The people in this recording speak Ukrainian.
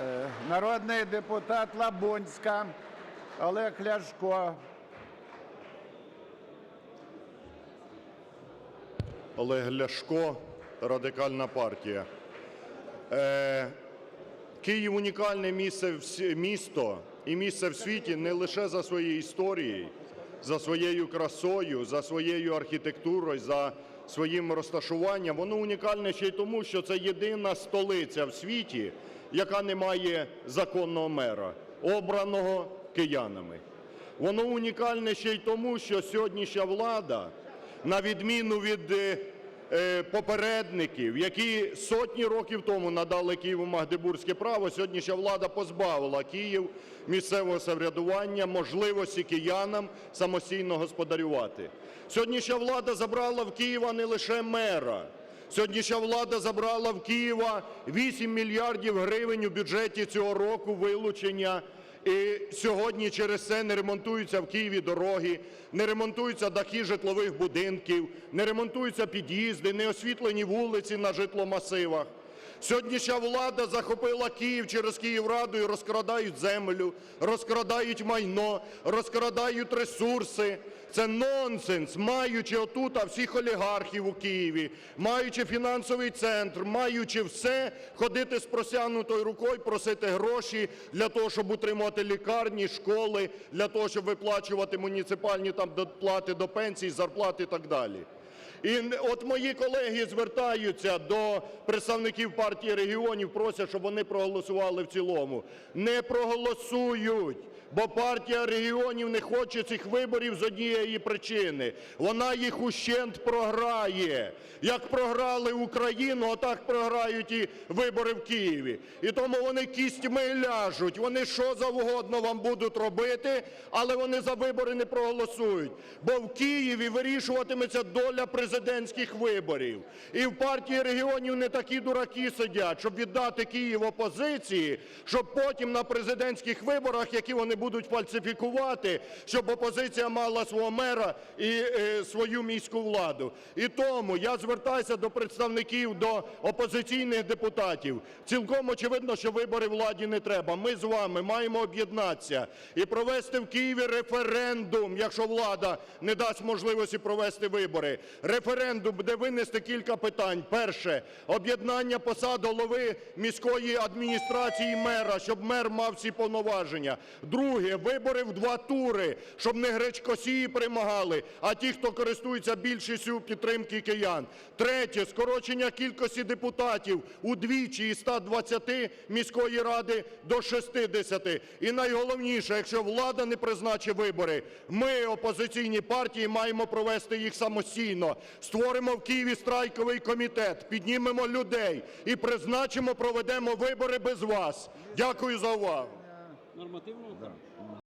Е, Народний депутат Лабунська Олег Ляшко. Олег Ляшко, Радикальна партія. Е, Київ унікальне місце, місто і місце в світі не лише за своєю історією, за своєю красою, за своєю архітектурою, за своїм розташуванням. Воно унікальне ще й тому, що це єдина столиця в світі, яка не має законного мера, обраного киянами. Воно унікальне ще й тому, що сьогоднішня влада, на відміну від е, попередників, які сотні років тому надали Києву Магдебурзьке право, сьогоднішня влада позбавила Київ місцевого самоврядування, можливості киянам самостійно господарювати. Сьогоднішня влада забрала в Києва не лише мера, Сьогоднішня влада забрала в Києва 8 мільярдів гривень у бюджеті цього року вилучення. І сьогодні через це не ремонтуються в Києві дороги, не ремонтуються дахи житлових будинків, не ремонтуються під'їзди, не освітлені вулиці на житломасивах. Сьогоднішня влада захопила Київ через Київраду і розкрадають землю, розкрадають майно, розкрадають ресурси. Це нонсенс, маючи отут всіх олігархів у Києві, маючи фінансовий центр, маючи все, ходити з просягнутою рукою, просити гроші для того, щоб утримувати лікарні, школи, для того, щоб виплачувати муніципальні там доплати до пенсій, зарплати і так далі. І от мої колеги звертаються до представників партії регіонів, просять, щоб вони проголосували в цілому. Не проголосують, бо партія регіонів не хоче цих виборів з однієї причини. Вона їх ущент програє. Як програли Україну, отак програють і вибори в Києві. І тому вони кістьми ляжуть, вони що завгодно вам будуть робити, але вони за вибори не проголосують. Бо в Києві вирішуватиметься доля президентських виборів. І в партії регіонів не такі дураки сидять, щоб віддати Київ опозиції, щоб потім на президентських виборах, які вони будуть фальсифікувати, щоб опозиція мала свого мера і е, свою міську владу. І тому я звертаюся до представників, до опозиційних депутатів. Цілком очевидно, що вибори владі не треба. Ми з вами маємо об'єднатися і провести в Києві референдум, якщо влада не дасть можливості провести вибори. Референдум, де винести кілька питань. Перше об'єднання посад голови міської адміністрації мера, щоб мер мав всі повноваження. Друге вибори в два тури, щоб не гречкосії перемагали, а ті, хто користується більшістю підтримки киян. Третє скорочення кількості депутатів удвічі із 120 міської ради до 60. І найголовніше, якщо влада не призначить вибори, ми, опозиційні партії, маємо провести їх самостійно. Створимо в Києві страйковий комітет, піднімемо людей і призначимо, проведемо вибори без вас. Дякую за увагу.